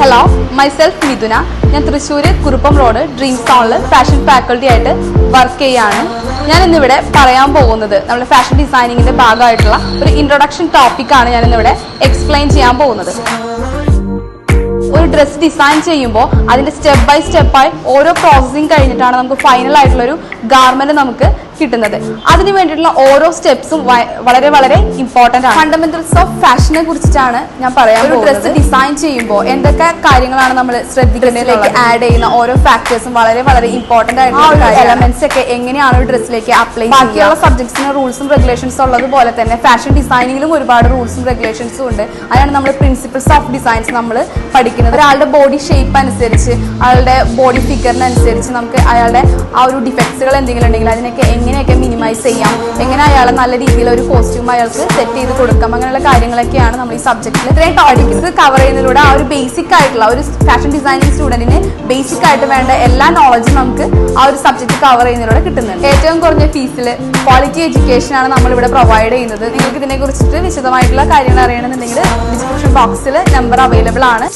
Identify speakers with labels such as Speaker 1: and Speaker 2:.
Speaker 1: Hello myself Mithuna ഞാൻ Thrissur Kuruppam road dream ടൗണിൽ fashion faculty ആയിട്ട് വർക്ക് ചെയ്യാണ്. ഞാൻ ഇന്നിവിടെ പറയാൻ പോകുന്നത് നമ്മുടെ ഫാഷൻ ഡിസൈനിങ്ങിന്റെ ഭാഗമായിട്ടുള്ള ഒരു ഇൻട്രൊഡക്ഷൻ ടോപ്പിക്കാണ് ഞാൻ ഇന്നിവിടെ എക്സ്പ്ലെയിൻ ചെയ്യാൻ പോകുന്നത്. ഡ്രസ് ഡിസൈൻ ചെയ്യുമ്പോൾ അതിന്റെ സ്റ്റെപ്പ് ബൈ സ്റ്റെപ്പായി ഓരോ പ്രോസസ്സിങ് കഴിഞ്ഞിട്ടാണ് നമുക്ക് ഫൈനൽ ആയിട്ടുള്ള ഒരു ഗാർമെന്റ് നമുക്ക് കിട്ടുന്നത്. അതിന് വേണ്ടിയിട്ടുള്ള ഓരോ സ്റ്റെപ്സും വളരെ വളരെ ഇമ്പോർട്ടന്റ് ആണ്. ഫണ്ടമെന്റൽസ് ഓഫ് ഫാഷനെ കുറിച്ചിട്ടാണ് ഞാൻ പറയാം ഒരു ഡ്രസ് ഡിസൈൻ ചെയ്യുമ്പോൾ എന്തൊക്കെ കാര്യങ്ങളാണ് നമ്മൾ ശ്രദ്ധിക്കുന്നതിലേക്ക് ആഡ് ചെയ്യുന്ന ഓരോ ഫാക്ടേഴ്സും വളരെ വളരെ ഇമ്പോർട്ടന്റ് ആയിട്ടുള്ള എലമെന്റ്സ് ഒക്കെ എങ്ങനെയാണ് ഒരു ഡ്രസ്സിലേക്ക് അപ്ലൈ ബാക്കിയുള്ള സബ്ജക്ട്സിന് റൂൾസും റെഗുലേഷൻസും ഉള്ളതുപോലെ തന്നെ ഫാഷൻ ഡിസൈനിങ്ങിലും ഒരുപാട് റൂൾസും റെഗുലേഷൻസും ഉണ്ട്. അതാണ് നമ്മൾ പ്രിൻസിപ്പിൾസ് ഓഫ് ഡിസൈൻസ് നമ്മൾ പഠിക്കുന്നത്. ഒരാളുടെ ബോഡി ഷേപ്പ് അനുസരിച്ച് അയാളുടെ ബോഡി ഫിഗറിനനുസരിച്ച് നമുക്ക് അയാളുടെ ആ ഒരു ഡിഫക്ട്സുകൾ എന്തെങ്കിലും ഉണ്ടെങ്കിൽ അതിനൊക്കെ എങ്ങനെയൊക്കെ മിനിമൈസ് ചെയ്യാം എങ്ങനെ അയാളെ നല്ല രീതിയിൽ ഒരു കോസ്റ്റ്യൂം അയാൾക്ക് സെറ്റ് ചെയ്ത് കൊടുക്കാം അങ്ങനെയുള്ള കാര്യങ്ങളൊക്കെയാണ് നമ്മൾ ഈ സബ്ജക്റ്റിൽ ഇത്രയും ടോപ്പിക്സ് കവർ ചെയ്യുന്നതിലൂടെ ആ ഒരു ബേസിക് ആയിട്ടുള്ള ഒരു ഫാഷൻ ഡിസൈനിങ് സ്റ്റുഡന്റിന് ബേസിക് ആയിട്ട് വേണ്ട എല്ലാ നോളജും നമുക്ക് ആ ഒരു സബ്ജക്റ്റ് കവർ ചെയ്യുന്നതിലൂടെ കിട്ടുന്നുണ്ട്. ഏറ്റവും കുറഞ്ഞ ഫീസിൽ ക്വാളിറ്റി എഡ്യൂക്കേഷൻ ആണ് നമ്മൾ ഇവിടെ പ്രൊവൈഡ് ചെയ്യുന്നത്. നിങ്ങൾക്ക് ഇതിനെ കുറിച്ചിട്ട് വിശദമായിട്ടുള്ള കാര്യങ്ങൾ അറിയണമെന്നുണ്ടെങ്കിൽ ഡിസ്ക്രിപ്ഷൻ ബോക്സിൽ നമ്പർ അവൈലബിൾ ആണ്.